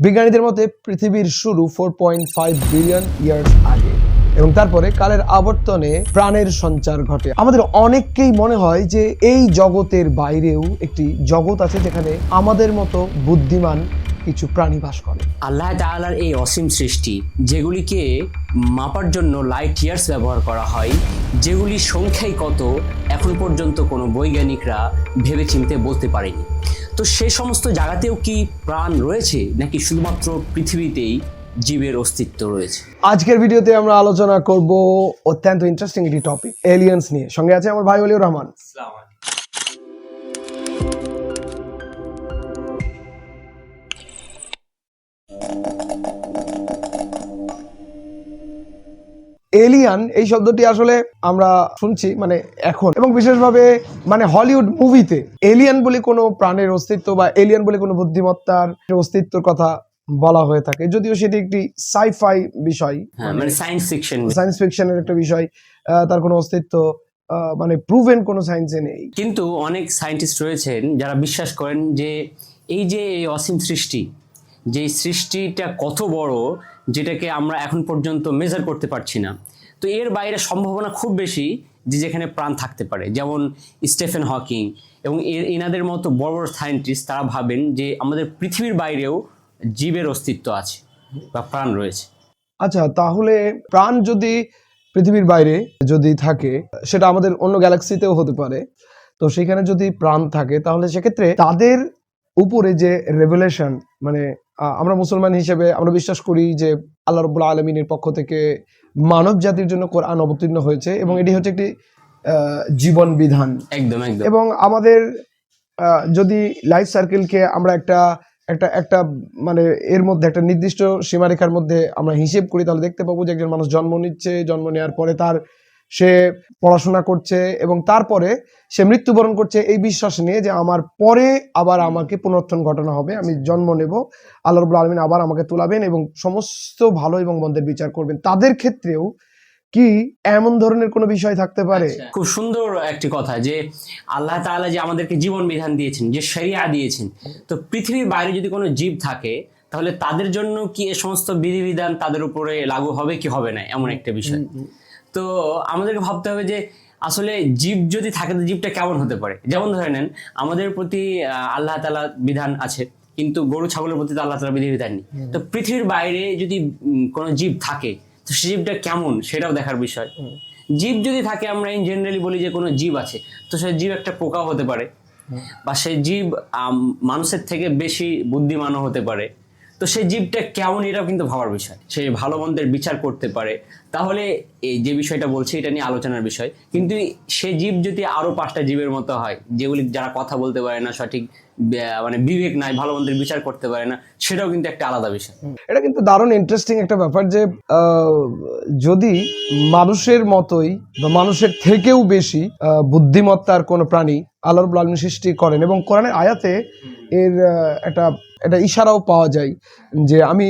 বিজ্ঞানীদের মতে পৃথিবীর শুরু four point five billion years আগে এবং তারপরে কালের আবর্তনে প্রাণের সঞ্চার ঘটে। আমাদের অনেককেই মনে হয় যে এই জগতের বাইরেও একটি জগৎ আছে যেখানে আমাদের মতো বুদ্ধিমান কিছু প্রাণী বাস করে। আল্লাহ তাআলার এই অসীম সৃষ্টি যেগুলিকে মাপার জন্য লাইট ইয়ার্স ব্যবহার করা হয় যেগুলির সংখ্যাই কত এখন পর্যন্ত কোনো বৈজ্ঞানিকরা ভেবেচিন্তে বলতে পারেনি। তো সেই সমস্ত জায়গাতেও কি প্রাণ রয়েছে নাকি শুধুমাত্র পৃথিবীতেই জীবের অস্তিত্ব রয়েছে? আজকের ভিডিওতে আমরা আলোচনা করব অত্যন্ত ইন্টারেস্টিং একটি টপিক এলিয়েন্স নিয়ে। সঙ্গে আছে আমার ভাই অলিউর রহমান। এলিয়ান এই শব্দটি আসলে আমরা শুনছি মানে এখন। এবং বিশেষভাবে মানে হলিউড মুভিতে এলিয়ান বলে কোনো প্রাণের অস্তিত্ব বা এলিয়ান বলে কোনো বুদ্ধিমত্তার অস্তিত্বের কথা বলা হয়ে থাকে। যদিও সেটি একটি সাইফাই বিষয়। হ্যাঁ মানে সায়েন্স ফিকশন সায়েন্স ফিকশনের একটা বিষয় তার কোনো অস্তিত্ব আহ, মানে প্রুভেন কোনো সায়েন্সে নেই। কিন্তু অনেক সায়েন্টিস্ট রয়েছেন যারা বিশ্বাস করেন যে এই যে এই অসীম সৃষ্টি যে সৃষ্টিটা কত বড় যেটাকে আমরা এখন পর্যন্ত মেজার করতে পারছি না। তো এর বাইরে সম্ভাবনা খুব বেশি যে যেখানে প্রাণ থাকতে পারে। যেমন স্টেফেন হকিং এবং এনাদের মতো বড় বড় সায়েন্টিস্ট তারা ভাবেন যে আমাদের পৃথিবীর বাইরেও জীবের অস্তিত্ব আছে বা প্রাণ রয়েছে। আচ্ছা তাহলে প্রাণ যদি পৃথিবীর বাইরে যদি থাকে, সেটা আমাদের অন্য গ্যালাক্সিতেও হতে পারে। তো সেখানে যদি প্রাণ থাকে, তাহলে সেক্ষেত্রে তাদের উপরে যে রেভুলেশন মানে আমরা মুসলমান হিসেবে আমরা বিশ্বাস করি যে আল্লাহ রব্বুল আলমিনের পক্ষ থেকে মানব জাতির জন্য কোরআন অবতীর্ণ হয়েছে এবং এটি হচ্ছে একটি জীবন বিধান। একদম একদম। এবং আমাদের আহ, যদি লাইফ সার্কেলকে আমরা একটা একটা একটা মানে এর মধ্যে একটা নির্দিষ্ট সীমারেখার মধ্যে আমরা হিসেব করি তাহলে দেখতে পাবো যে একজন মানুষ জন্ম নিচ্ছে জন্ম নেওয়ার পরে তার সে পড়াশোনা করছে এবং তারপরে সে মৃত্যুবরণ করছে এই বিশ্বাস নিয়ে যে আমার পরে আবার আমাকে পুনরুত্থান ঘটনা হবে। আমি জন্ম নেব আল্লাহ রবুল্লা আলমিন আবার আমাকে তুলাবেন এবং সমস্ত ভালো এবং মন্দের বিচার করবেন। তাদের ক্ষেত্রেও কি এমন ধরনের কোনো বিষয় থাকতে পারে? খুব সুন্দর একটি কথা যে আল্লাহ তাআলা যে আমাদেরকে জীবন বিধান দিয়েছেন যে শরিয়া দিয়েছেন তো পৃথিবীর বাইরে যদি কোনো জীব থাকে তাহলে তাদের জন্য কি এ সমস্ত বিধিবিধান তাদের উপরে লাগু হবে কি হবে না? এমন একটা বিষয়। তো আমাদেরকে ভাবতে হবে যে আসলে জীব যদি থাকে তো জীবটা কেমন হতে পারে? যেমন ধরে নেন আমাদের প্রতি আল্লাহ তালা বিধান আছে কিন্তু গরু ছাগলের প্রতি তো আল্লাহ তালা বিধিবিধান নেই তো পৃথিবীর বাইরে যদি কোনো জীব থাকে তো সে জীবটা কেমন সেটাও দেখার বিষয়। জীব যদি থাকে আমরা ইন জেনারেলি বলি যে কোনো জীব আছে তো সেই জীব একটা পোকাও হতে পারে বা সেই জীব মানুষের থেকে বেশি বুদ্ধিমানও হতে পারে। তো সেই জীবটা কেমন, এটাও কিন্তু ভাবার বিষয়। সে ভালো মন্দের বিচার করতে পারে। তাহলে এই যে বিষয়টা বলছি, এটা নিয়ে আলোচনার বিষয়। কিন্তু সে জীব যদি আরও পাঁচটা জীবের মতো হয়, যেগুলি যারা কথা বলতে পারে না, সঠিক মানে বিবেক নাই, ভালো মন্দের বিচার করতে পারে না, সেটাও কিন্তু একটা আলাদা বিষয়। এটা কিন্তু দারুণ ইন্টারেস্টিং একটা ব্যাপার যে যদি মানুষের মতোই বা মানুষের থেকেও বেশি বুদ্ধিমত্তার কোনো প্রাণী আল্লাহ রবুল সৃষ্টি করেন এবং কোরআনের আয়াতে এর একটা একটা ইশারাও পাওয়া যায় যে আমি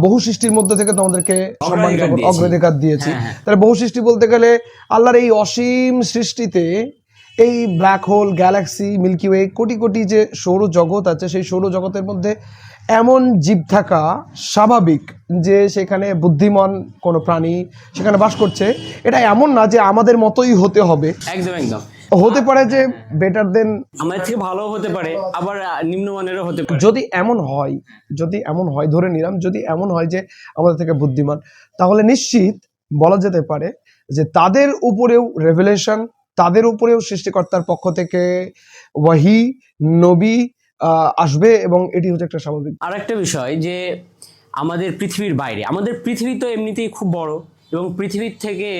বহু সৃষ্টির মধ্যে থেকে তোমাদেরকে সম্মানিত অগ্রাধিকার দিয়েছি। অগ্রাধিকার দিয়েছি হ্যাঁ, হ্যাঁ। তাহলে বহু সৃষ্টি বলতে গেলে আল্লাহর এই অসীম সৃষ্টিতে এই black hole galaxy Milky Way crore crore যে সৌরজগৎ আছে সেই সৌরজগতের মধ্যে এমন জীব থাকা স্বাভাবিক যে সেখানে বুদ্ধিমান কোনো প্রাণী সেখানে বাস করছে এটা এমন না যে আমাদের মতোই হতে হবে একদম একদম হতে পারে যে বেটার দেন আমাদের থেকে ভালো হতে পারে আবার নিম্নমানেরও হতে পারে। যদি এমন হয় যদি এমন হয় ধরে নিলাম যদি এমন হয় যে আমাদের থেকে বুদ্ধিমান তাহলে নিশ্চিত বলা যেতে পারে যে তাদের উপরেও রেভেলেশন তাদের উপরেও সৃষ্টিকর্তার পক্ষ থেকে ওয়াহি নবী আসবে এবং এটি হচ্ছে একটা স্বাভাবিক। আর একটা বিষয় যে আমাদের পৃথিবীর বাইরে আমাদের পৃথিবী তো এমনিতেই খুব বড় এবং পৃথিবীর থেকে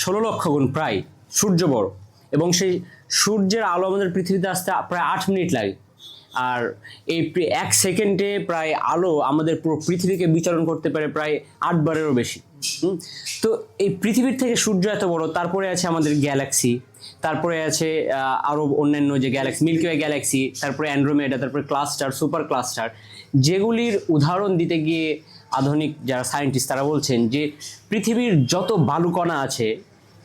ষোলো লক্ষ গুণ প্রায় সূর্য বড়। এবং সেই সূর্যের আলো আমাদের পৃথিবীতে আসতে প্রায় আট মিনিট লাগে। আর এই এক সেকেন্ডে প্রায় আলো আমাদের পুরো পৃথিবীকে বিচরণ করতে পারে প্রায় আটবারেরও বেশি। তো এই পৃথিবীর থেকে সূর্য এত বড় তারপরে আছে আমাদের গ্যালাক্সি তারপরে আছে আহ, আরও অন্যান্য যে গ্যালাক্সি মিল্কি ওয়ে গ্যালাক্সি তারপরে অ্যান্ড্রোমেডা তারপরে ক্লাস্টার সুপার ক্লাস্টার যেগুলির উদাহরণ দিতে গিয়ে আধুনিক যারা সায়েন্টিস্ট তারা বলছেন যে পৃথিবীর যত বালুকণা আছে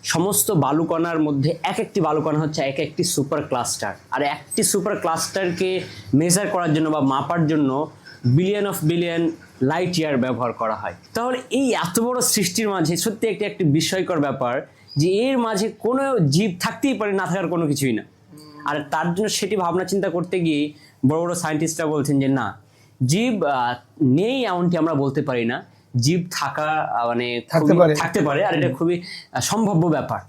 সমস্ত বালুকণার মধ্যে এক একটি বালুকণা হচ্ছে এক একটি সুপার ক্লাস্টার আর একটি সুপার ক্লাস্টারকে মেজার করার জন্য বা মাপার জন্য billion of billion light year ব্যবহার করা হয়। তাহলে এই এত বড় সৃষ্টির মাঝে সত্যি একটি একটি বিস্ময়কর ব্যাপার যে এর মাঝে কোনো জীব থাকতেই পারে, না থাকার কোনো কিছুই না। আর তার জন্য সেটি ভাবনা চিন্তা করতে গিয়ে বড় বড় সায়েন্টিস্টরা বলছেন যে, না, জীব নেই এমনটি আমরা বলতে পারি না। জীব থাকা মানে থাকতে পারে। আর এটা খুবই সম্ভাব্য ব্যাপার।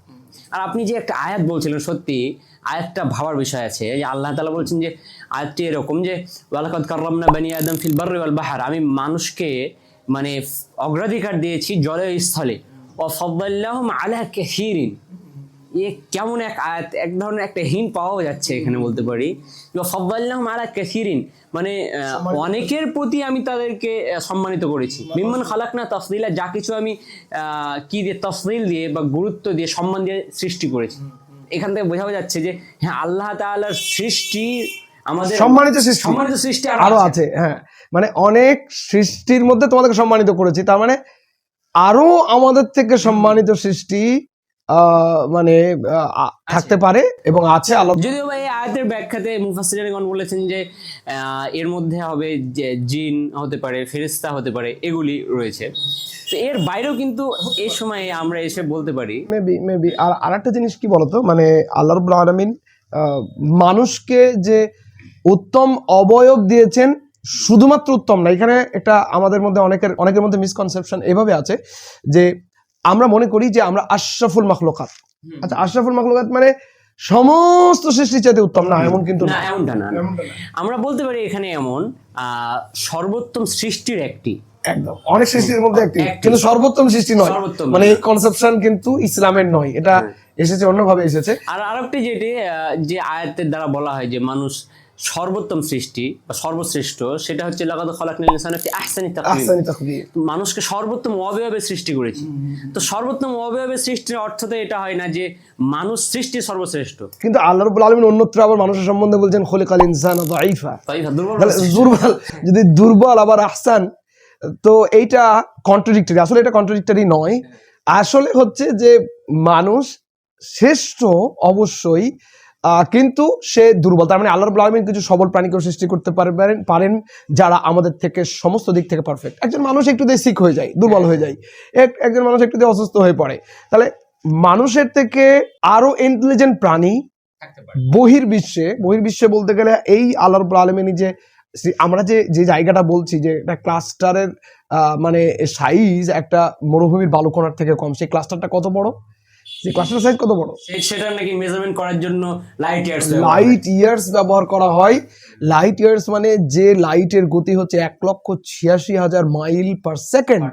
আর আপনি যে একটা আয়াত বলছিলেন সত্যি আয়াতটা ভাবার বিষয় আছে। যে আল্লাহ তালা বলছেন যে আয়াতটি এরকম যে ওয়ালাকাত কাররামনা বানি আদম ফিল বাররি ওয়াল বাহার। আমি মানুষকে মানে অগ্রাধিকার দিয়েছি জলের স্থলে। ও ফদ্দাল্লাহুম আলা কাসীরিন। এ কেমন এক আয়াত এক ধরনের একটা হিন পাওয়া যাচ্ছে এখানে বলতে পারি। ফব্বাল্লাহম আলা কাসিরিন মানে অনেকের প্রতি আমি তাদেরকে সম্মানিত করেছি। মিম্মান খালাক না তফদিলা যা কিছু আমি কি দিয়ে তফদিল দিয়ে বা গুরুত্ব দিয়ে সম্মান দিয়ে সৃষ্টি করেছি। এখান থেকে বোঝা যাচ্ছে যে হ্যাঁ আল্লাহ তাআলার সৃষ্টি আমাদের সম্মানিত সৃষ্টি। সম্মানিত সৃষ্টি আরও আছে হ্যাঁ। মানে অনেক সৃষ্টির মধ্যে তোমাদেরকে সম্মানিত করেছি। তার মানে আরও আমাদের থেকে সম্মানিত সৃষ্টি মানে থাকতে পারে এবং আছে আলো যদিও এই আয়াতের ব্যাখ্যাতে মুফাসসিরিনগণ বলেছেন যে এর মধ্যে হবে যে জিন হতে পারে ফেরেশতা হতে পারে এগুলি রয়েছে। তো এর বাইরেও কিন্তু এই সময়ে আমরা এসে বলতে পারি। মেবি মেবি আর আরেকটা জিনিস কি বলতো? মানে আল্লাহ রবুল্লা আলমিন মানুষকে যে উত্তম অবয়ব দিয়েছেন শুধুমাত্র উত্তম না এখানে এটা আমাদের মধ্যে অনেকের অনেকের মধ্যে মিসকনসেপশন এভাবে আছে যে আমরা মনে করি যে আমরা আশরাফুল মাখলুকাত। আচ্ছা আশরাফুল মাখলুকাত মানে সমস্ত সৃষ্টির চাইতে উত্তম না এমন কিন্তু না এমনটা না আমরা বলতে পারি এখানে এমন আহ, সর্বোত্তম সৃষ্টির একটি। একদম অনেক সৃষ্টির মধ্যে একটি। কিন্তু সর্বোত্তম সৃষ্টি নয়। সর্বোত্তম মানে এই কনসেপশন কিন্তু ইসলামের নয় এটা এসেছে অন্যভাবে এসেছে। আর আরেকটি যেটি যে আয়াতের দ্বারা বলা হয় যে মানুষ সর্বোত্তম সৃষ্টি বা সর্বশ্রেষ্ঠ সেটা হচ্ছে লাগাদ খলাকনিল ইনসানা ফি আহসানি তাকবীর। মানুষকে সর্বোত্তম অবয়বে সৃষ্টি করেছি। তো সর্বোত্তম অবয়বে সৃষ্টির অর্থ তো এটা হয় না যে মানুষ সৃষ্টি সর্বশ্রেষ্ঠ। কিন্তু আল্লাহ রবুল আলমিন অন্যত্র আবার মানুষের সম্বন্ধে বলছেন খলিকাল ইনসান দাইফা। তাই দুর্বল যদি দুর্বল আবার আহসান তো এইটা কন্ট্রাডিক্টরি আসলে এটা কন্ট্রাডিক্টরি নয়। আসলে হচ্ছে যে মানুষ শ্রেষ্ঠ অবশ্যই কিন্তু সে দুর্বল। তার মানে আল্লাহ আলমিন কিছু সবল প্রাণীকেও সৃষ্টি করতে পারবেন পারেন যারা আমাদের থেকে সমস্ত দিক থেকে পারফেক্ট একজন মানুষ একটু দিয়ে সিক হয়ে যায় দুর্বল হয়ে যায়। এক- একজন মানুষ একটু দিয়ে অসুস্থ হয়ে পড়ে। তাহলে মানুষের থেকে আরও ইন্টেলিজেন্ট প্রাণী বহির্বিশ্বে বহির্বিশ্বে বলতে গেলে এই আল্লাহ রবুল আলমিনী যে আমরা যে যে জায়গাটা বলছি যে একটা ক্লাস্টারের মানে সাইজ একটা মরুভূমির বালুকোনার থেকে কম সেই ক্লাস্টারটা কত বড়? ক্লাস্টার সাইজ কত বড়? সেটা নাকি মেজারমেন্ট করার জন্য লাইট ইয়ার্স লাইট ইয়ার্স ব্যবহার করা হয়। লাইট ইয়ার্স মানে যে লাইটের গতি হচ্ছে এক লক্ষ ছিয়াশি হাজার মাইল পার সেকেন্ড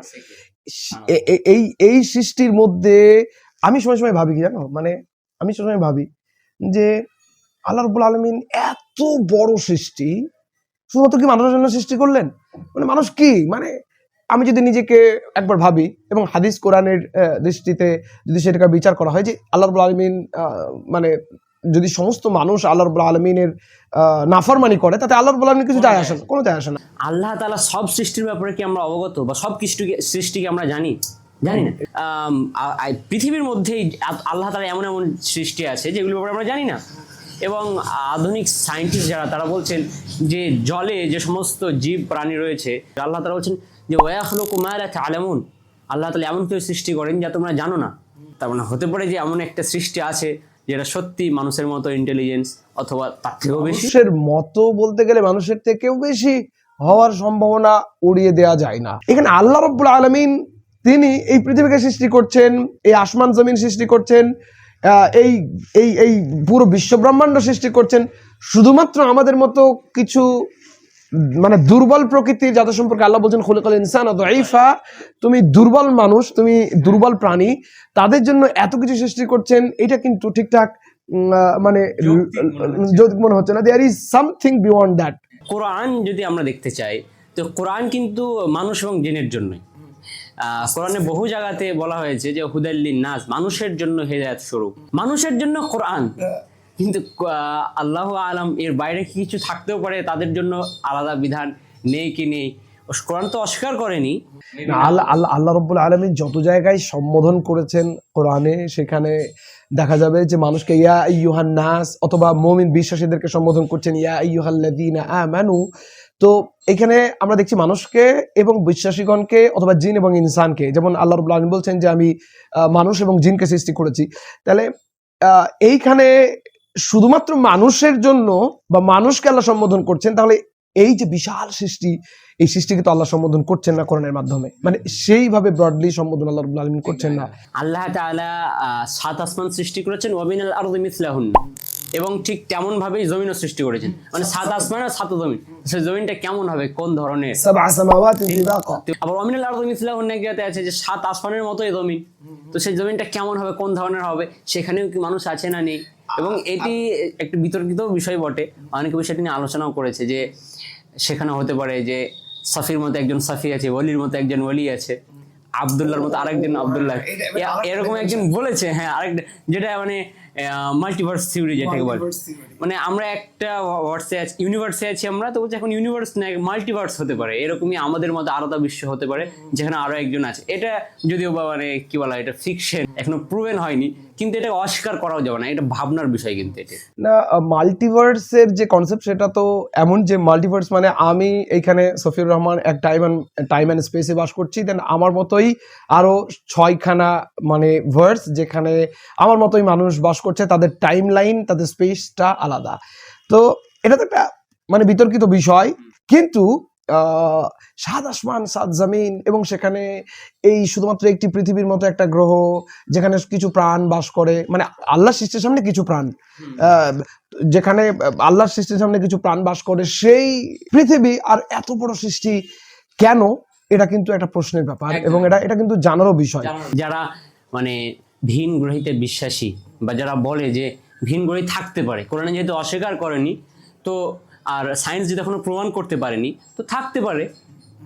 এই এই সৃষ্টির মধ্যে আমি সময় সময় ভাবি কি জানো? মানে আমি সময় ভাবি যে আল্লাহ রবুল আলমিন এত বড় সৃষ্টি শুধুমাত্র কি মানুষের জন্য সৃষ্টি করলেন? মানে মানুষ কি? মানে আমি যদি নিজেকে একবার ভাবি এবং হাদিস কোরআনের দৃষ্টিতে যদি সেটাকে বিচার করা হয় যে আল্লাহ আলমিন মানে যদি সমস্ত মানুষ আল্লাহ রবুল আলমিনের নাফরমানি করে, তাতে আল্লাহ রবুল আলমিন কিছু যায় আসে না, কোনো যায় আসে না। আল্লাহ তাআলা সব সৃষ্টির ব্যাপারে কি আমরা অবগত বা সব সৃষ্টিকে সৃষ্টিকে আমরা জানি? জানি না। পৃথিবীর মধ্যেই আল্লাহ তাআলা এমন এমন সৃষ্টি আছে যেগুলোর ব্যাপারে আমরা জানি না। এবং আধুনিক সায়েন্টিস্ট যারা, তারা বলছেন যে জলে যে সমস্ত জীব, প্রাণী রয়েছে, আল্লাহ তারা বলছেন যে ওয়াখলু কুমার আলামুন আল্লাহ তাআলা এমন কেউ সৃষ্টি করেন যা তোমরা জানো না। তার মানে হতে পারে যে, এমন একটা সৃষ্টি আছে যেটা সত্যি মানুষের মতো ইন্টেলিজেন্স অথবা তার থেকেও বেশি। মানুষের মতো বলতে গেলে মানুষের থেকেও বেশি হওয়ার সম্ভাবনা উড়িয়ে দেওয়া যায় না। এখানে আল্লাহ রব্বুল আলমিন, তিনি এই পৃথিবীকে সৃষ্টি করছেন, এই আসমান জমিন সৃষ্টি করছেন এই এই এই পুরো বিশ্ব ব্রহ্মাণ্ড সৃষ্টি করছেন। শুধুমাত্র আমাদের মতো কিছু মানে দুর্বল প্রকৃতির যাদের সম্পর্কে আল্লাহ বলছেন খলিকাল ইনসান তুমি দুর্বল মানুষ তুমি দুর্বল প্রাণী তাদের জন্য এত কিছু সৃষ্টি করছেন এটা কিন্তু ঠিকঠাক মানে যৌক্তিক মনে হচ্ছে। না। There is something beyond that কোরআন যদি আমরা দেখতে চাই তো কোরআন কিন্তু মানুষ এবং জিনের জন্যই। আহ, কোরআনে বহু জায়গাতে বলা হয়েছে যে হুদাল্লিন নাস মানুষের জন্য হেদায়ত স্বরূপ। মানুষের জন্য কোরআন। কিন্তু আল্লাহ আলম এর বাইরে কিছু থাকতেও পারে তাদের জন্য আলাদা বিধান নেই কি নেই? কোরআন তো অস্বীকার করেনি। আল্লাহ আল্লাহ রব্বুল আলমী যত জায়গায় সম্বোধন করেছেন কোরআনে, সেখানে দেখা যাবে যে মানুষকে, ইয়া ইয়ুহান নাস, অথবা মমিন বিশ্বাসীদেরকে সম্বোধন করছেন, ইয়া ইয়ুহাল্লাদিনা আমানু। তো এখানে আমরা দেখছি মানুষকে এবং বিশ্বাসীগণকে অথবা জিন এবং ইনসানকে, যেমন আল্লাহ রবুল্লা আলম বলছেন যে আমি মানুষ এবং জিনকে সৃষ্টি করেছি। তাহলে এইখানে শুধুমাত্র মানুষের জন্য বা মানুষকে আল্লাহ সম্বোধন করছেন তাহলে এই যে বিশাল সৃষ্টি এই সৃষ্টিকে তো আল্লাহ সম্বোধন করছেন না কোরআনের মাধ্যমে। মানে সেইভাবে ব্রডলি সম্বোধন আল্লাহ রবুল্লা আলমিন করছেন না। আল্লাহ তাআলা সাত আসমান সৃষ্টি করেছেন ওয়াবিনাল আরদি মিসলাহুন। এবং ঠিক তেমন ভাবেই জমিনও সৃষ্টি করেছেন। মানে সাত আসমান আর সাত জমিন। সেই জমিনটা কেমন হবে? কোন ধরনের। আবার অমিনাল আরদি মিসলাহুন নাকিয়াতে আছে যে সাত আসমানের মতোই জমিন। তো সেই জমিনটা কেমন হবে? কোন ধরনের হবে? সেখানেও কি মানুষ আছে না নেই? এবং এটি একটি বিতর্কিত বিষয় বটে। অনেকে বিষয়টি নিয়ে আলোচনাও করেছে যে সেখানে হতে পারে যে সাফির মতো একজন সাফি আছে ওলির মতো একজন ওলি আছে আবদুল্লাহর মতো আরেকজন আবদুল্লাহ। এরকম একজন বলেছে হ্যাঁ আরেকটা যেটা মানে মাল্টিভার্স থিওরি যেটাকে বলে। মানে আমরা একটা ওয়ার্ডসে আছি ইউনিভার্সে আছি আমরা তো বলছি এখন ইউনিভার্স না মাল্টিভার্স হতে পারে। এরকমই আমাদের মধ্যে আলাদা বিশ্ব হতে পারে, যেখানে আরও একজন আছে। এটা যদিও বা মানে কি বলা এটা ফিকশন এখনও প্রুভেন হয়নি, কিন্তু এটা অস্বীকার করাও যাবে না। এটা ভাবনার বিষয় কিন্তু এটা। না মাল্টিভার্সের যে কনসেপ্ট সেটা তো এমন যে মাল্টিভার্স মানে আমি এইখানে সফিউর রহমান এক টাইম টাইম অ্যান্ড স্পেসে বাস করছি দেন আমার মতোই আরও ছয়খানা মানে ভার্স যেখানে আমার মতোই মানুষ বাস করছে, তাদের টাইম লাইন তাদের স্পেসটা আলাদা। তো এটা তো একটা মানে বিতর্কিত বিষয়। কিন্তু সাত আসমান সাত জামিন এবং সেখানে এই শুধুমাত্র একটি পৃথিবীর মতো একটা গ্রহ যেখানে কিছু প্রাণ বাস করে মানে আল্লাহ সৃষ্টির সামনে কিছু প্রাণ যেখানে আল্লাহর সৃষ্টির সামনে কিছু প্রাণ বাস করে সেই পৃথিবী আর এত বড় সৃষ্টি কেন? এটা কিন্তু একটা প্রশ্নের ব্যাপার এবং এটা এটা কিন্তু জানারও বিষয়। যারা মানে ভিন গ্রহিতে বিশ্বাসী বা যারা বলে যে ভিন গ্রহী থাকতে পারে। কোরআনে যেহেতু অস্বীকার করেনি তো আর সায়েন্স যদি এখনও প্রমাণ করতে পারেনি তো থাকতে পারে।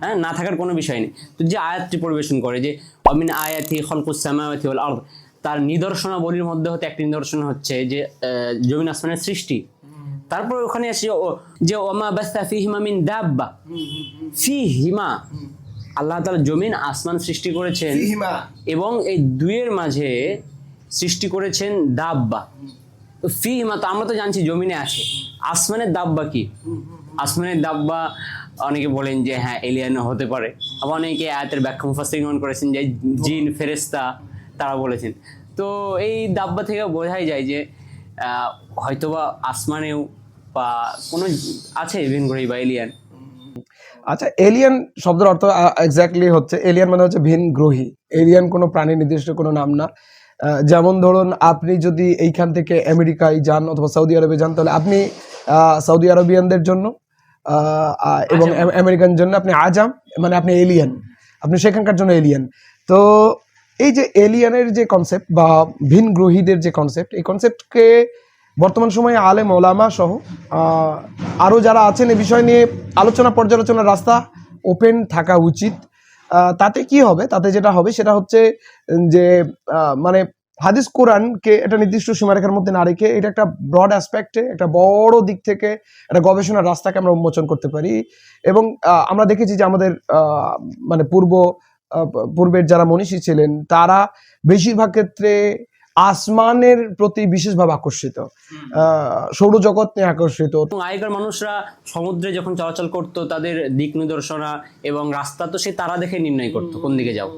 হ্যাঁ না থাকার কোনো বিষয় নেই। তো যে আয়াতটি পরিবেশন করে যে অমিন আয়াতি খলকুস সামাওয়াতি ওয়াল আরদ তার নিদর্শনাবলীর মধ্যে হতে একটি নিদর্শন হচ্ছে যে জমিন আসমানের সৃষ্টি। তারপর ওখানে আসি যে ওমা বাস্তা ফিহিমা মিন দাব্বা ফিহিমা। আল্লাহ তাআলা জমিন আসমান সৃষ্টি করেছেন এবং এই দুইয়ের মাঝে সৃষ্টি করেছেন দাব্বা। তো ফিহিমা তো আমরা তো জানছি জমিনে আছে আসমানের দাব্বা কি? আসমানের দাব্বা, অনেকে বলেন যে হ্যাঁ এলিয়ান হতে পারে। আবার অনেকে আয়াতের ব্যাখ্যা মুফাসসিরিন করেছেন যে জিন, ফেরেশতা তারা বলেছেন। তো এই দাব্বা থেকে বোঝাই যায় যে হয়তোবা আসমানেও বা কোনো আছে ভিনগ্রহী বা এলিয়ান আচ্ছা এলিয়ান শব্দের অর্থ এক্স্যাক্টলি হচ্ছে এলিয়ান মানে হচ্ছে ভিন গ্রহী। এলিয়ান কোনো প্রাণী নির্দিষ্ট কোনো নাম না। যেমন ধরুন আপনি যদি এইখান থেকে আমেরিকায় যান অথবা সৌদি আরবে যান তাহলে আপনি সৌদি আরবিয়ানদের জন্য এবং আমেরিকান জন্য আপনি আজাম মানে আপনি এলিয়ান আপনি সেখানকার জন্য এলিয়ান তো এই যে এলিয়ানের যে কনসেপ্ট বা ভিন গ্রহীদের যে কনসেপ্ট এই কনসেপ্টকে বর্তমান সময়ে আলেম ওলামা সহ আরও যারা আছেন এ বিষয় নিয়ে আলোচনা পর্যালোচনার রাস্তা ওপেন থাকা উচিত। তাতে কি হবে? তাতে যেটা হবে সেটা হচ্ছে যে মানে হাদিস কোরআনকে একটা নির্দিষ্ট সীমারেখার মধ্যে না রেখে এটা একটা ব্রড অ্যাসপেক্টে একটা বড় দিক থেকে একটা গবেষণার রাস্তাকে আমরা উন্মোচন করতে পারি। এবং আমরা দেখেছি যে আমাদের মানে পূর্ব পূর্বের যারা মনীষী ছিলেন, তারা বেশিরভাগ ক্ষেত্রে আসমানের প্রতি বিশেষভাবে আকর্ষিত সৌরজগৎ নিয়ে আকর্ষিত। তো আগেকার মানুষরা সমুদ্রে যখন চলাচল করতো তাদের দিক নির্দেশনা এবং রাস্তা তো সে তারা দেখে নির্ণয় করতো কোন দিকে যাও।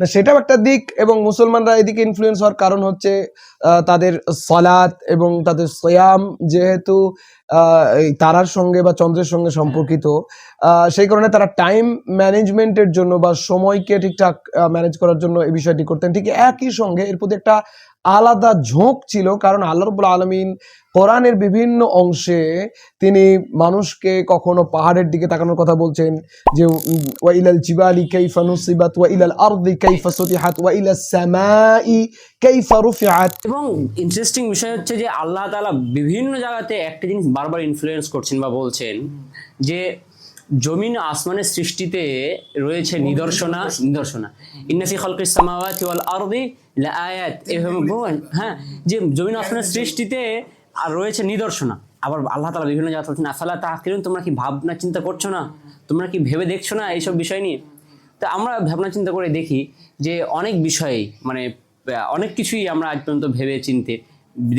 না সেটাও একটা দিক এবং মুসলমানরা এদিকে ইনফ্লুয়েন্স হওয়ার কারণ হচ্ছে তাদের সলাৎ এবং তাদের সয়াম যেহেতু তারার সঙ্গে বা চন্দ্রের সঙ্গে সম্পর্কিত। সেই কারণে তারা টাইম ম্যানেজমেন্টের জন্য বা সময়কে ঠিকঠাক ম্যানেজ করার জন্য এই বিষয়টি করতেন। ঠিক একই সঙ্গে এর প্রতি একটা আলাদা ঝোঁক ছিল, কারণ আল্লাহ রবুল আলমিন কোরআনের বিভিন্ন অংশে তিনি মানুষকে কখনো পাহাড়ের দিকে তাকানোর কথা বলছেন যে ওয়াইলাল জিবালি কাইফা নুসিবাত ওয়াইলাল আরদি কাইফা সুতিহাত ওয়াইলাস সামাই কাইফা রুফিআত। এবং ইন্টারেস্টিং বিষয় হচ্ছে যে, আল্লাহ তাআলা বিভিন্ন জায়গাতে একটা জিনিস বারবার ইনফ্লুয়েন্স করছেন বা বলছেন যে, জমিন আসমানের সৃষ্টিতে রয়েছে নিদর্শনা নিদর্শনা। ইন্নাফি খালকিস সামাওয়াতি ওয়াল আরদি লাআয়াত এভাবে হ্যাঁ যে জমিন আসমানের সৃষ্টিতে আর রয়েছে নিদর্শনা। আবার আল্লাহ তাআলা বিভিন্ন জায়গায় বলছেন আফালা তাকিলুন তোমরা কি ভাবনা চিন্তা করছ না? তোমরা কি ভেবে দেখছ না এইসব বিষয় নিয়ে? তো আমরা ভাবনা চিন্তা করে দেখি যে অনেক বিষয়ে মানে অনেক কিছুই আমরা আজ পর্যন্ত ভেবে চিনতে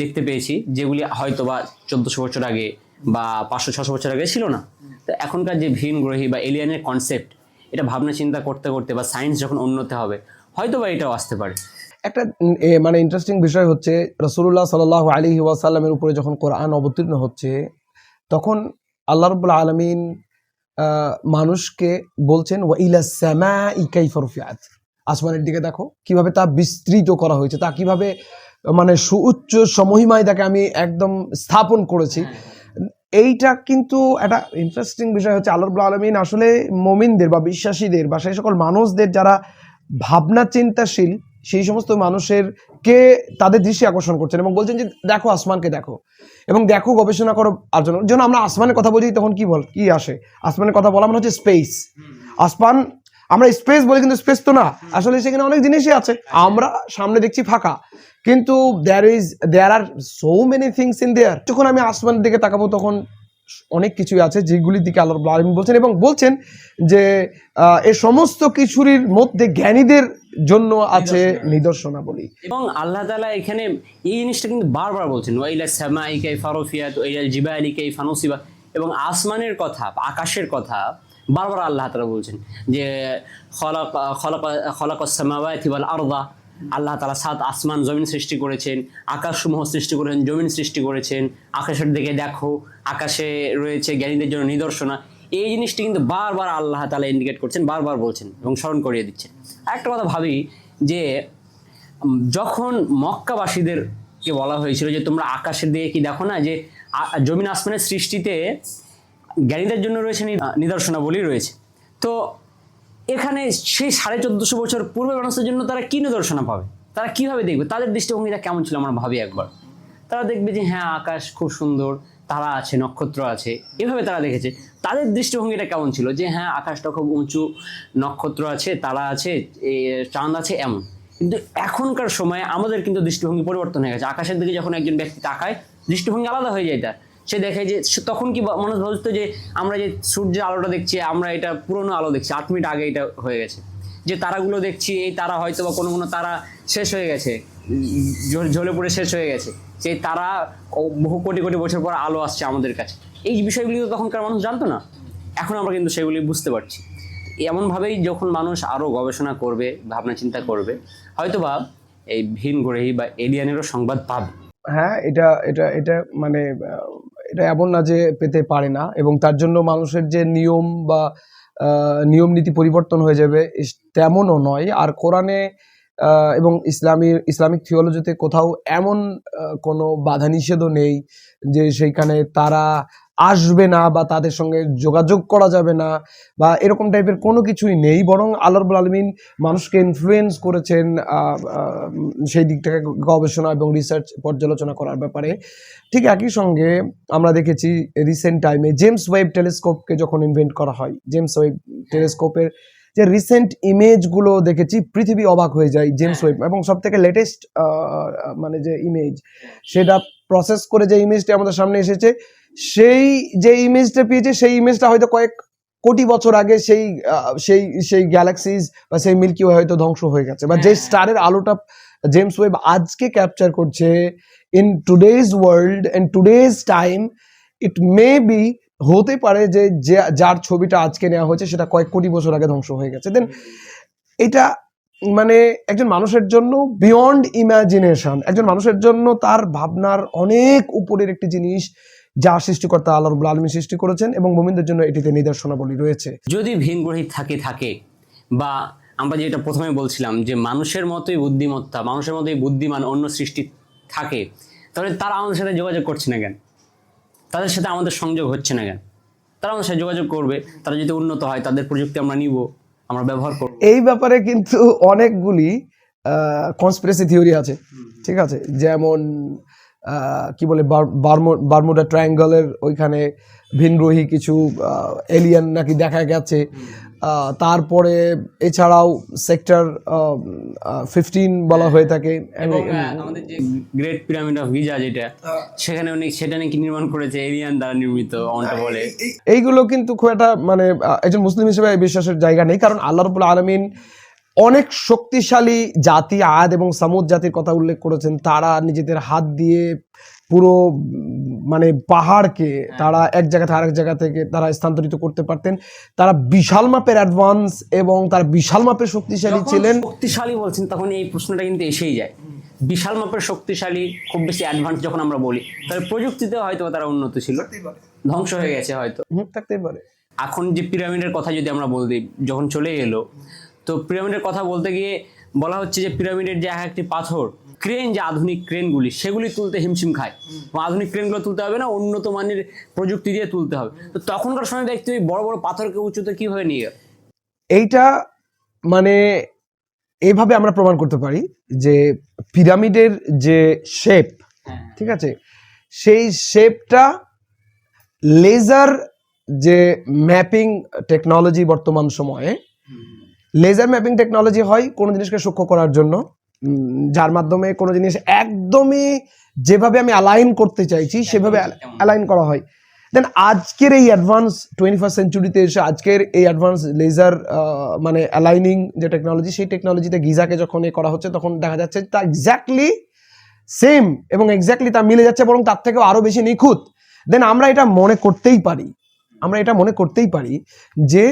দেখতে পেয়েছি যেগুলি হয়তো বা চোদ্দশো বছর আগে বা পাঁচশো ছশো বছর আগে ছিল না। তো এখনকার যে ভিন গ্রহী বা এলিয়ানের কনসেপ্ট এটা ভাবনা চিন্তা করতে করতে বা সায়েন্স যখন উন্নত হবে হয়তো বা এটাও আসতে পারে। একটা মানে ইন্টারেস্টিং বিষয় হচ্ছে রসুল্লাহ সাল আলী ওয়াসাল্লামের উপরে যখন কোরআন অবতীর্ণ হচ্ছে তখন আল্লাহ রবুল্লা আলমিন মানুষকে বলছেন ইকাই ফরফিয়াত আসমানের দিকে দেখো কীভাবে তা বিস্তৃত করা হয়েছে তা কীভাবে মানে সুউচ্চ সমহিমায় তাকে আমি একদম স্থাপন করেছি। এইটা কিন্তু একটা ইন্টারেস্টিং বিষয় হচ্ছে আল্লাহ আলমিন আসলে মমিনদের বা বিশ্বাসীদের বা সেই সকল মানুষদের যারা ভাবনা চিন্তাশীল সেই সমস্ত মানুষের কে তাদের দৃষ্টি আকর্ষণ করছেন এবং বলছেন যে, দেখো আসমানকে দেখো এবং দেখো গবেষণা করো আর জন্য যেন আমরা আসমানের কথা বলি, তখন কি বল, কি আসে? আসমানের কথা বলা মানে হচ্ছে স্পেস আসমান, আমরা স্পেস বলি কিন্তু স্পেস তো না। আসলে সেখানে অনেক জিনিসই আছে। আমরা সামনে দেখছি ফাঁকা। কিন্তু there is there are so many things in there যখন আমি আসমানের দিকে তাকাবো, তখন অনেক কিছুই আছে যেগুলির দিকে আল্লাহ আলামিন বলছেন এবং বলছেন যে এ সমস্ত কিছুরির মধ্যে জ্ঞানীদের জন্য আছে নিদর্শনাবলী। এবং আল্লাহ তালা এখানে এই জিনিসটা কিন্তু বারবার বলছেন ওয়াইলা সামা ইকাই ফারফিয়াত ওয়াইলা জিবা আলিকাই ফানুসিবা এবং আসমানের কথা আকাশের কথা বারবার আল্লাহ তালা বলছেন যে খলাক খলাক খলাক সামাওয়াতি ওয়াল আরদা। আল্লাহ তালা সাত আসমান জমিন সৃষ্টি করেছেন, আকাশসমূহ সৃষ্টি করেছেন, জমিন সৃষ্টি করেছেন। আকাশের দিকে দেখো, আকাশে রয়েছে জ্ঞানীদের জন্য নিদর্শনা। এই জিনিসটি কিন্তু বারবার আল্লাহ তালা ইন্ডিকেট করছেন, বারবার বলছেন এবং স্মরণ করিয়ে দিচ্ছেন। একটা কথা ভাবি যে যখন মক্কাবাসীদেরকে বলা হয়েছিল যে, তোমরা আকাশের দিকে কি দেখো না, যে জমিন আসমানের সৃষ্টিতে জ্ঞানীদের জন্য রয়েছে নিদর্শনাবলী রয়েছে। তো এখানে সেই সাড়ে চোদ্দশো বছর পূর্বে মানুষের জন্য তারা কি নিদর্শনা পাবে? তারা কীভাবে দেখবে? তাদের দৃষ্টিভঙ্গিটা কেমন ছিল আমরা ভাবি একবার। তারা দেখবে যে হ্যাঁ আকাশ খুব সুন্দর, তারা আছে, নক্ষত্র আছে, এভাবে তারা দেখেছে। তাদের দৃষ্টিভঙ্গিটা কেমন ছিল? যে হ্যাঁ আকাশটা খুব উঁচু, নক্ষত্র আছে, তারা আছে চাঁদ আছে, এমন। কিন্তু এখনকার সময়ে আমাদের কিন্তু দৃষ্টিভঙ্গি পরিবর্তন হয়ে গেছে। আকাশের দিকে যখন একজন ব্যক্তি তাকায়, দৃষ্টিভঙ্গি আলাদা হয়ে যায় তার সে দেখে যে তখন কি বা- মানুষ ভাবতো যে আমরা যে সূর্যের আলোটা দেখছি, আমরা এটা পুরনো আলো দেখছি। আট মিনিট আগে এটা হয়ে গেছে। যে তারাগুলো দেখছি, এই তারা হয়তো বা কোনো কোনো তারা শেষ হয়ে গেছে। ঝলে পড়ে শেষ হয়ে গেছে। সেই তারা বহু কোটি কোটি বছর পর আলো আসছে আমাদের কাছে। এই বিষয়গুলি তো তখনকার মানুষ জানতো না। এখন আমরা কিন্তু সেগুলি বুঝতে পারছি। এমনভাবেই যখন মানুষ আরও গবেষণা করবে, ভাবনা চিন্তা করবে, হয়তোবা এই ভিন গ্রহী বা এলিয়ানেরও সংবাদ পাবে। হ্যাঁ এটা এটা এটা মানে এটা এমন না যে পেতে পারে না এবং তার জন্য মানুষের যে নিয়ম বা নিয়ম নীতি পরিবর্তন হয়ে যাবে তেমনও নয়। আর কোরআনে এবং ইসলামী, ইসলামিক থিওলজিতে কোথাও এমন কোনো বাধা নিষেধও নেই যে সেইখানে তারা আসবে না বা তাদের সঙ্গে যোগাযোগ করা যাবে না বা এরকম টাইপের কোনো কিছুই নেই, বরং আল্লাহ রবুল আলমিন মানুষকে ইনফ্লুয়েন্স করেছেন সেই দিকটাকে গবেষণা এবং রিসার্চ পর্যালোচনা করার ব্যাপারে। ঠিক একই সঙ্গে আমরা দেখেছি রিসেন্ট টাইমে জেমস ওয়েব টেলিস্কোপকে যখন ইনভেন্ট করা হয় জেমস ওয়েব টেলিস্কোপের যে রিসেন্ট ইমেজগুলো দেখেছি, পৃথিবী অবাক হয়ে যায় জেমস ওয়েব এবং সব থেকে লেটেস্ট মানে যে ইমেজ সেটা প্রসেস করে যে ইমেজটি আমাদের সামনে এসেছে সেই যে ইমেজটা পেয়েছে সেই ইমেজটা হয়তো কয়েক কোটি বছর আগে সেই সেই সেই গ্যালাক্সিজ বা সেই মিল্কি ওয়ে হয়তো ধ্বংস হয়ে গেছে বা যে হ্যাঁ। স্টারের আলোটা জেমস ওয়েব আজকে ক্যাপচার করছে in today's world and today's time it may be হতে পারে যে যে- যার ছবিটা আজকে নেওয়া হয়েছে সেটা কয়েক কোটি বছর আগে ধ্বংস হয়ে গেছে দেন এটা মানে একজন মানুষের জন্য বিয়ন্ড ইমাজিনেশন একজন মানুষের জন্য তার ভাবনার অনেক উপরের একটি জিনিস যা সৃষ্টিকর্তা আল্লাহ রবুল্লা আলমী সৃষ্টি করেছেন এবং মোমিনদের জন্য এটিতে নিদর্শনাবলী রয়েছে। যদি ভিন গ্রহী থাকে থাকে বা আমরা যেটা প্রথমে বলছিলাম যে মানুষের মতোই বুদ্ধিমত্তা মানুষের মতোই বুদ্ধিমান অন্য সৃষ্টি থাকে তাহলে তারা আমাদের সাথে যোগাযোগ করছে না কেন? তাদের সাথে আমাদের সংযোগ হচ্ছে না কেন? তারা আমাদের সাথে যোগাযোগ করবে তারা যদি উন্নত হয় তাদের প্রযুক্তি আমরা নিব আমরা ব্যবহার করব। এই ব্যাপারে কিন্তু অনেকগুলি কনস্পিরেসি থিওরি আছে ঠিক আছে? যেমন কি বলে বারমুডা ট্রায়াঙ্গলের ওইখানে ভিনগ্রহী কিছু এলিয়ান নাকি দেখা গেছে। তারপরে এছাড়াও সেক্টর ফিফটিন বলা হয়ে থাকে। আমাদের যে গ্রেট পিরামিড অফ গিজা যেটা সেখানে অনেক সেটা নাকি নির্মাণ করেছে এলিয়ান দ্বারা নির্মিত অনটা বলে। এইগুলো কিন্তু খুব একটা মানে একজন মুসলিম হিসেবে বিশ্বাসের জায়গা নেই। কারণ আল্লাহ রবুল্লা আলমিন অনেক শক্তিশালী জাতি আদ এবং সামুদ জাতির কথা উল্লেখ করেছেন। তারা নিজেদের হাত দিয়ে পুরো মানে পাহাড়কে তারা এক জায়গা থেকে আরেক জায়গা থেকে তারা স্থানান্তরিত করতে পারতেন। তারা বিশাল মাপের অ্যাডভান্স এবং তারা বিশাল মাপের শক্তিশালী ছিলেন। শক্তিশালী বলছেন তখন এই প্রশ্নটা কিন্তু এসেই যায়। বিশাল মাপের শক্তিশালী খুব বেশি অ্যাডভান্স যখন আমরা বলি তাহলে প্রযুক্তিতে হয়তো তারা উন্নত ছিল। ধ্বংস হয়ে গেছে হয়তো। হুম, থাকতেই পারে। এখন যে পিরামিডের কথা যদি আমরা বলতে যখন চলে এলো তো পিরামিডের কথা বলতে গিয়ে বলা হচ্ছে যে পিরামিডের যে এক একটি পাথর ক্রেন যে আধুনিক ক্রেনগুলি সেগুলি তুলতে হিমশিম খায়। আধুনিক ক্রেনগুলো তুলতে হবে না উন্নত মানের প্রযুক্তি দিয়ে তুলতে হবে। তো তখনকার সময় দেখতে ওই বড় বড় পাথরকে উঁচুতে কীভাবে নিয়ে গেল? এইটা মানে এইভাবে আমরা প্রমাণ করতে পারি যে পিরামিডের যে শেপ ঠিক আছে? সেই শেপটা লেজার যে ম্যাপিং টেকনোলজি বর্তমান সময়ে লেজার ম্যাপিং টেকনোলজি হয় কোনো জিনিসকে সূক্ষ্ম করার জন্য। যার মাধ্যমে কোনো জিনিস একদমই যেভাবে আমি অ্যালাইন করতে চাইছি সেভাবে অ্যালাইন করা হয়। দেন আজকের এই অ্যাডভান্স টোয়েন্টি ফার্স্ট সেঞ্চুরিতে এসে আজকের এই অ্যাডভান্স লেজার মানে অ্যালাইনিং যে টেকনোলজি সেই টেকনোলজিতে গিজাকে যখন এ করা হচ্ছে তখন দেখা যাচ্ছে তা এক্স্যাক্টলি সেম এবং এক্স্যাক্টলি তা মিলে যাচ্ছে বরং তার থেকেও আরও বেশি নিখুঁত। দেন আমরা এটা মনে করতেই পারি। আমরা এটা মনে করতেই পারি যে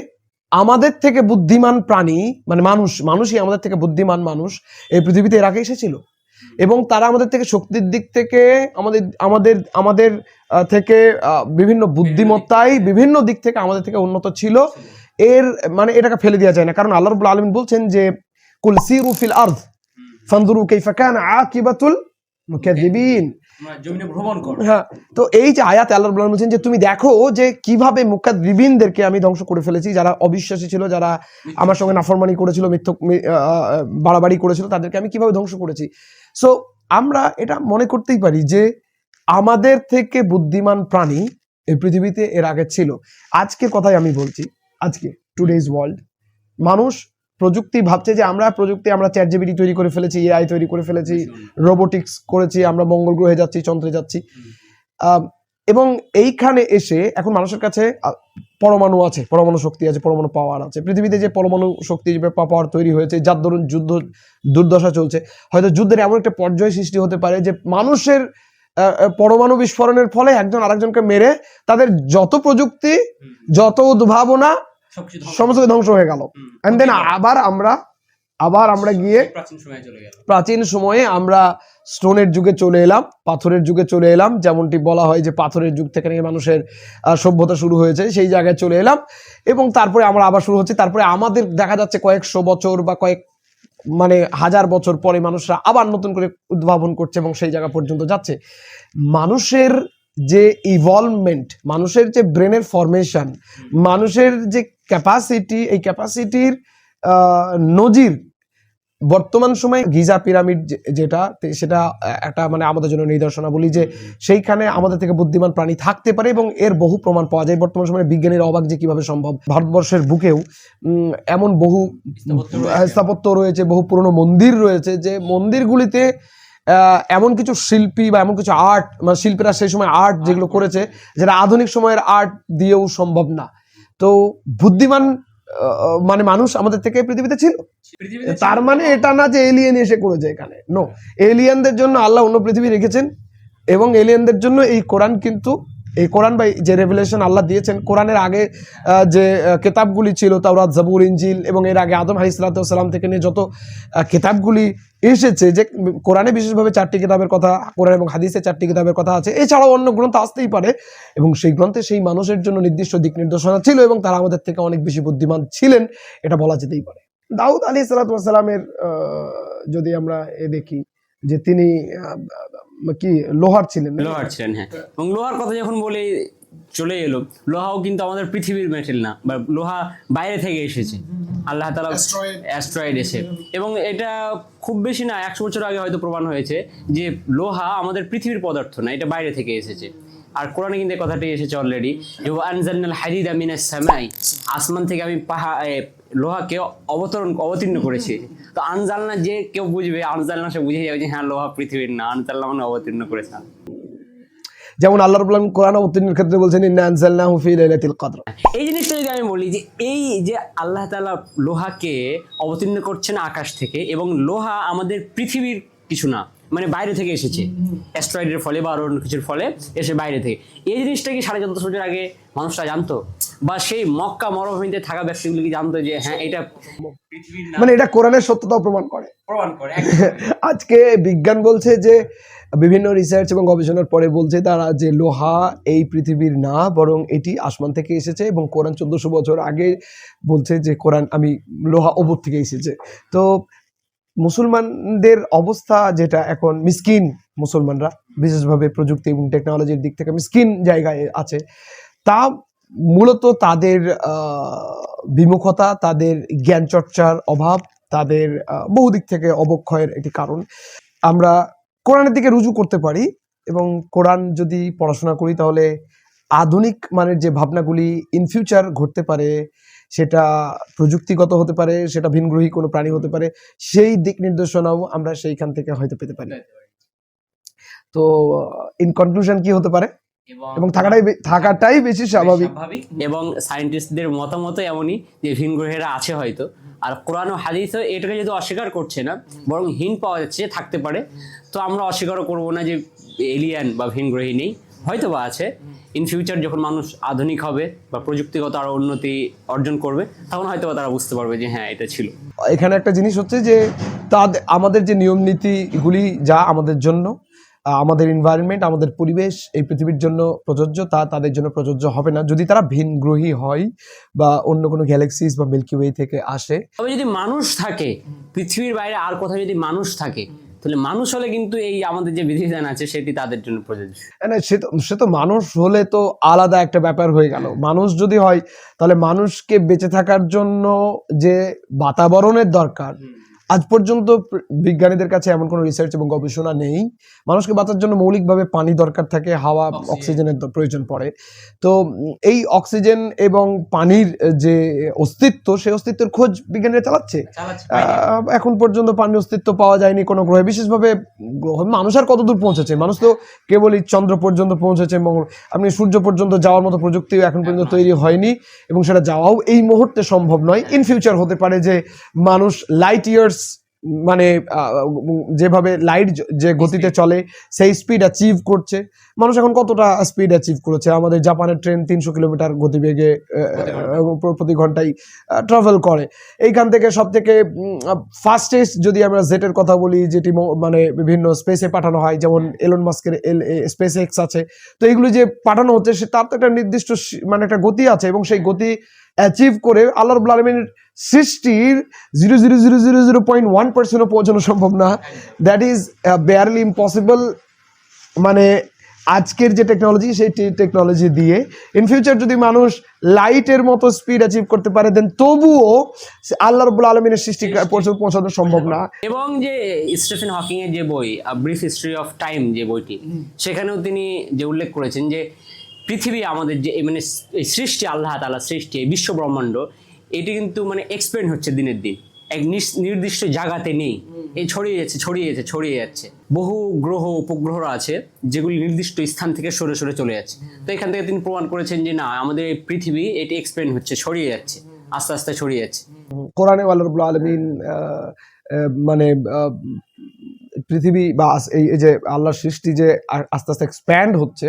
আমাদের থেকে বুদ্ধিমান প্রাণী মানে মানুষ, মানুষই আমাদের থেকে বুদ্ধিমান মানুষ এই পৃথিবীতে এর আগে এসেছিল। এবং তারা আমাদের থেকে শক্তির দিক থেকে আমাদের আমাদের আমাদের থেকে বিভিন্ন বুদ্ধিমত্তায় বিভিন্ন দিক থেকে আমাদের থেকে উন্নত ছিল। এর মানে এটাকে ফেলে দেওয়া যায় না। কারণ আল্লাহ রবুল্লা আলমিন বলছেন যে, কুল সিরু ফিল আর্দ ফান্দুরু কাইফা কান আকিবাতুল কর হ্যাঁ তো এই যে আয়াত আল্লাহ বলছেন যে তুমি দেখো যে কীভাবে মুকাদ্দিবিনদেরকে আমি ধ্বংস করে ফেলেছি। যারা অবিশ্বাসী ছিল যারা আমার সঙ্গে নাফরমানি করেছিল মিথ্য বাড়াবাড়ি করেছিল তাদেরকে আমি কীভাবে ধ্বংস করেছি? সো আমরা এটা মনে করতেই পারি যে আমাদের থেকে বুদ্ধিমান প্রাণী এই পৃথিবীতে এর আগে ছিল। আজকের কথাই আমি বলছি আজকে টুডেজ ওয়ার্ল্ড মানুষ প্রযুক্তি ভাবছে যে আমরা প্রযুক্তি আমরা চ্যাট জিবিটি তৈরি করে ফেলেছি এআই তৈরি করে ফেলেছি রোবোটিক্স করেছি আমরা মঙ্গল গ্রহে যাচ্ছি চন্দ্রে যাচ্ছি। এবং এইখানে এসে এখন মানুষের কাছে পরমাণু আছে পরমাণু শক্তি আছে পরমাণু পাওয়ার আছে। পৃথিবীতে যে পরমাণু শক্তি পাওয়ার তৈরি হয়েছে যার দরুন যুদ্ধ দুর্দশা চলছে হয়তো যুদ্ধের এমন একটা পর্যায় সৃষ্টি হতে পারে যে মানুষের পরমাণু বিস্ফোরণের ফলে একজন আরেকজনকে মেরে তাদের যত প্রযুক্তি যত উদ্ভাবনা সমস্ত ধ্বংস হয়ে গেল। এন্ড দেন আবার আমরা আবার আমরা গিয়ে সময়ে প্রাচীন সময়ে আমরা স্টোনের যুগে চলে এলাম পাথরের যুগে চলে এলাম যেমনটি বলা হয় যে পাথরের যুগ থেকে নাকি মানুষের সভ্যতা শুরু হয়েছে সেই জায়গায় চলে এলাম। এবং তারপরে আমরা আবার শুরু হচ্ছে। তারপরে আমাদের দেখা যাচ্ছে কয়েকশো বছর বা কয়েক মানে হাজার বছর পরে মানুষরা আবার নতুন করে উদ্ভাবন করছে এবং সেই জায়গা পর্যন্ত যাচ্ছে। মানুষের যে ইভলভমেন্ট মানুষের যে ব্রেনের ফরমেশন মানুষের যে ক্যাপাসিটি এই ক্যাপাসিটির নজির বর্তমান সময়ে গিজা পিরামিড যেটা সেটা একটা মানে আমাদের জন্য নিদর্শনা বলি যে সেইখানে আমাদের থেকে বুদ্ধিমান প্রাণী থাকতে পারে এবং এর বহু প্রমাণ পাওয়া যায়। বর্তমান সময়ে বিজ্ঞানীর অবাক যে কীভাবে সম্ভব ভারতবর্ষের বুকেও এমন বহু স্থাপত্য রয়েছে বহু পুরনো মন্দির রয়েছে যে মন্দিরগুলিতে এমন কিছু শিল্পী বা এমন কিছু আর্ট মানে শিল্পীরা সেই সময় আর্ট যেগুলো করেছে যেটা আধুনিক সময়ের আর্ট দিয়েও সম্ভব না। তো বুদ্ধিমান মানে মানুষ আমাদের থেকে পৃথিবীতে ছিল। তার মানে এটা না যে এলিয়েন এসে করেছে এখানে। নো এলিয়েনদের জন্য আল্লাহ অন্য পৃথিবী রেখেছেন এবং এলিয়েনদের জন্য এই কোরআন কিন্তু এই কোরআন বা যে রেভুলেশন আল্লাহ দিয়েছেন, কোরআনের আগে যে কেতাবগুলি ছিল, তাওরাত, জাবুর ইঞ্জিল এবং এর আগে আদম আলি সালাম থেকে নিয়ে যত কেতাবগুলি এসেছে, যে কোরআনে বিশেষভাবে চারটি কিতাবের কথা, কোরআন এবং হাদিসে চারটি কিতাবের কথা আছে, এছাড়াও অন্য গ্রন্থ আসতেই পারে এবং সেই গ্রন্থে সেই মানুষের জন্য নির্দিষ্ট দিক নির্দেশনা ছিল এবং তারা আমাদের থেকে অনেক বেশি বুদ্ধিমান ছিলেন, এটা বলা যেতেই পারে। দাউদ আলী সালাতামের যদি আমরা এ দেখি যে তিনি কি লোহার ছিলেন লোহার ছিলেন হ্যাঁ। এবং লোহার কথা যখন বলে চলে এলো। লোহাও কিন্তু আমাদের পৃথিবীর মেটেল না বা লোহা বাইরে থেকে এসেছে। আল্লাহ তালা অ্যাস্ট্রয়েড এসে। এবং এটা খুব বেশি না একশো বছর আগে হয়তো প্রমাণ হয়েছে যে লোহা আমাদের পৃথিবীর পদার্থ না এটা বাইরে থেকে এসেছে। আর কোরআনে কিন্তু এই কথাটি এসেছে অলরেডি যে আনজান্নাল হাদিদা মিনাস সামাই আসমান থেকে আমি পাহা লোহাকে অবতরণ অবতীর্ণ করেছে। তো আনজালনা যে কেউ বুঝবে আনজালনা সে বুঝে যাবে যে হ্যাঁ লোহা পৃথিবীর না আনজালনা মানে অবতীর্ণ করেছে যেমন আল্লাহ রবুল্লাহ কোরআন অবতীর্ণের ক্ষেত্রে বলছেন ইন্না ফি লাইলাতিল কদর এই জিনিসটা যদি আমি বলি যে এই যে আল্লাহ তাআলা লোহাকে অবতীর্ণ করছেন আকাশ থেকে এবং লোহা আমাদের পৃথিবীর কিছু না মানে বাইরে থেকে এসেছে। অ্যাস্ট্রয়েডের ফলে বা আরও অন্য কিছুর ফলে এসে বাইরে থেকে। এই জিনিসটা কি সাড়ে চোদ্দশো বছর আগে মানুষরা জানতো? বা সেই মক্কা মরভূমিতে থাকা ব্যক্তিগুলো কি জানতো যে হ্যাঁ এটা মানে এটা কোরআনের সত্যতাও প্রমাণ করে। প্রমাণ করে আজকে বিজ্ঞান বলছে যে বিভিন্ন রিসার্চ এবং গবেষণার পরে বলছে তারা যে লোহা এই পৃথিবীর না বরং এটি আসমান থেকে এসেছে এবং কোরআন চোদ্দশো বছর আগে বলছে যে কোরআন আমি লোহা ওপর থেকে এসেছে। তো মুসলমানদের অবস্থা যেটা এখন মিসকিন মুসলমানরা, বিশেষভাবে প্রযুক্তি এবং টেকনোলজির দিক থেকে মিসকিন জায়গায় আছে, তা মূলত তাদের বিমুখতা, তাদের জ্ঞান চর্চার অভাব, তাদের বহু দিক থেকে অবক্ষয়ের একটি কারণ। আমরা কোরআনের দিকে রুজু করতে পারি এবং কোরআন যদি পড়াশোনা করি তাহলে আধুনিক মানের যে ভাবনাগুলি ইন ফিউচার ঘটতে পারে সেটা প্রযুক্তিগত হতে পারে সেটা ভিনগ্রহী কোনো প্রাণী হতে পারে সেই দিক নির্দেশনাও আমরা সেইখান থেকে হয়তো পেতে পারি। তো ইন কনক্লুশন কি হতে পারে? এবং থাকাটাই থাকাটাই বেশি স্বাভাবিক। এবং সায়েন্টিস্টদের মতামত এমনই যে ভিন গ্রহেরা আছে হয়তো। আর কোরআন ও হাদিসও এটাকে যদি অস্বীকার করছে না বরং হিন পাওয়া যাচ্ছে থাকতে পারে। তো আমরা অস্বীকারও করব না যে এলিয়ান বা ভিন গ্রহী নেই। হয়তো বা আছে। ইন ফিউচার যখন মানুষ আধুনিক হবে বা প্রযুক্তিগত আরও উন্নতি অর্জন করবে তখন হয়তো বা তারা বুঝতে পারবে যে হ্যাঁ এটা ছিল। এখানে একটা জিনিস হচ্ছে যে তাদের আমাদের যে নিয়ম নীতিগুলি যা আমাদের জন্য আমাদের এনভায়রনমেন্ট আমাদের পরিবেশ এই পৃথিবীর জন্য প্রযোজ্য তা তাদের জন্য প্রযোজ্য হবে না। যদি তারা ভিনগ্রহী হয় বা অন্য কোনো গ্যালাক্সিস বা মিল্কি ওয়ে থেকে আসে তবে যদি মানুষ থাকে পৃথিবীর বাইরে আর কোথাও যদি মানুষ থাকে তাহলে মানুষ হলে কিন্তু এই আমাদের যে বিধিবিধান আছে সেটি তাদের জন্য প্রযোজ্য। না সে তো সে তো মানুষ হলে তো আলাদা একটা ব্যাপার হয়ে গেল। মানুষ যদি হয় তাহলে মানুষকে বেঁচে থাকার জন্য যে বাতাবরণের দরকার আজ পর্যন্ত বিজ্ঞানীদের কাছে এমন কোনো রিসার্চ এবং গবেষণা নেই। মানুষকে বাঁচার জন্য মৌলিকভাবে পানি দরকার থাকে হাওয়া অক্সিজেনের প্রয়োজন পড়ে। তো এই অক্সিজেন এবং পানির যে অস্তিত্ব সেই অস্তিত্বের খোঁজ বিজ্ঞানীরা চালাচ্ছে? এখন পর্যন্ত পানির অস্তিত্ব পাওয়া যায়নি কোনো গ্রহে। বিশেষভাবে গ্রহ মানুষ আর কতদূর পৌঁছেছে? মানুষ তো কেবলই চন্দ্র পর্যন্ত পৌঁছেছে এবং আপনি সূর্য পর্যন্ত যাওয়ার মতো প্রযুক্তিও এখন পর্যন্ত তৈরি হয়নি এবং সেটা যাওয়াও এই মুহূর্তে সম্ভব নয়। ইন ফিউচার হতে পারে যে মানুষ লাইট ইয়ার্স মানে যেভাবে লাইট যে গতিতে চলে সেই স্পিড অ্যাচিভ করছে। মানুষ এখন কতটা স্পিড অ্যাচিভ করেছে? আমাদের জাপানের ট্রেন তিনশো কিলোমিটার গতিবেগে প্রতি ঘন্টায় ট্রাভেল করে। এইখান থেকে সব থেকে ফাস্টেস্ট যদি আমরা জেটের কথা বলি যেটি মানে বিভিন্ন স্পেসে পাঠানো হয় যেমন এলন মাস্কের এল স্পেস এক্স আছে। তো এইগুলো যে পাঠানো হচ্ছে সে তার তো একটা নির্দিষ্ট মানে একটা গতি আছে এবং সেই গতি অ্যাচিভ করে আল্লাহ রবুল আলমিনের সৃষ্টির zero zero zero zero zero point one পার্সেন্টও পৌঁছানো সম্ভব না। দ্যাট ইজ বেয়ারলি ইম্পসিবল মানে আজকের যে টেকনোলজি সেই টেকনোলজি দিয়ে ইন ফিউচার যদি মানুষ লাইটের মতো স্পিড অ্যাচিভ করতে পারে দেন তবুও সে আল্লাহ রবুল আলমিনের সৃষ্টি পর্যন্ত পৌঁছানো সম্ভব না। এবং যে স্টিফেন হকিং এর যে বই ব্রিফ হিস্ট্রি অফ টাইম যে বইটি সেখানেও তিনি যে উল্লেখ করেছেন যে পৃথিবী আমাদের যে মানে সৃষ্টি, আল্লাহ তালা সৃষ্টি, এই বিশ্ব ব্রহ্মাণ্ড এটি কিন্তু মানে এক্সপেন্ড হচ্ছে দিনের দিন। এক নির্দিষ্ট জায়গাতে নেই। এই ছড়িয়ে যাচ্ছে ছড়িয়ে যাচ্ছে ছড়িয়ে যাচ্ছে। বহু গ্রহ, উপগ্রহরা আছে, যেগুলি নির্দিষ্ট স্থান থেকে সরে সরে চলে যাচ্ছে। তো এখান থেকে তিনি প্রমাণ করেছেন যে, না, আমাদের এই পৃথিবী, এটি এক্সপেন্ড হচ্ছে, ছড়িয়ে যাচ্ছে, আস্তে আস্তে ছড়িয়ে যাচ্ছে। কোরআনে আলমিন মানে পৃথিবী বা এই যে আল্লাহর সৃষ্টি যে আস্তে আস্তে এক্সপ্যান্ড হচ্ছে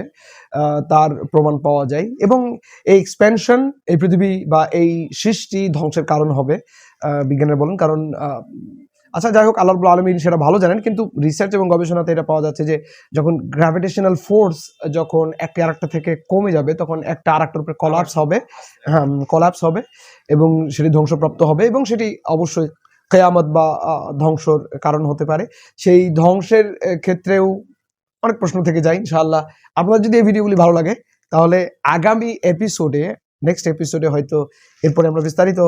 তার প্রমাণ পাওয়া যায়। এবং এই এক্সপ্যানশন এই পৃথিবী বা এই সৃষ্টি ধ্বংসের কারণ হবে বিজ্ঞানের বলেন। কারণ আচ্ছা যাই হোক, আল্লাহ আলমিন সেটা ভালো জানেন, কিন্তু রিসার্চ এবং গবেষণাতে এটা পাওয়া যাচ্ছে যে, যখন গ্র্যাভিটেশনাল ফোর্স যখন এক আরেকটা থেকে কমে যাবে, তখন একটা আরেকটার উপরে কলাপস হবে। হ্যাঁ কলাপস হবে এবং সেটি ধ্বংসপ্রাপ্ত হবে এবং সেটি অবশ্যই কেয়ামত বা ধ্বংসর কারণ হতে পারে। সেই ধ্বংসের ক্ষেত্রেও অনেক প্রশ্ন থেকে যায়, ইনশাআল্লাহ। আপনার যদি এই ভিডিওগুলি ভালো লাগে, তাহলে আগামী এপিসোডে নেক্সট এপিসোডে হয়তো এরপরে আমরা বিস্তারিত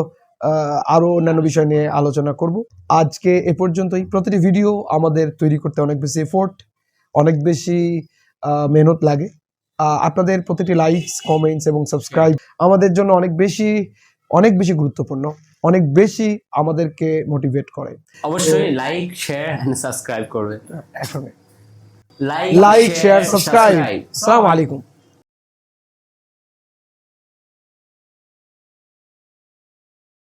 আরও অন্যান্য বিষয় নিয়ে আলোচনা করব। আজকে এ পর্যন্তই। প্রতিটি ভিডিও আমাদের তৈরি করতে অনেক বেশি এফোর্ট অনেক বেশি মেহনত লাগে। আপনাদের প্রতিটি লাইকস কমেন্টস এবং সাবস্ক্রাইব আমাদের জন্য অনেক বেশি অনেক বেশি গুরুত্বপূর্ণ। অনেক বেশি আমাদেরকে মোটিভেট করে। অবশ্যই লাইক শেয়ার এন্ড সাবস্ক্রাইব করবে। লাইক শেয়ার সাবস্ক্রাইব আসসালামু আলাইকুম।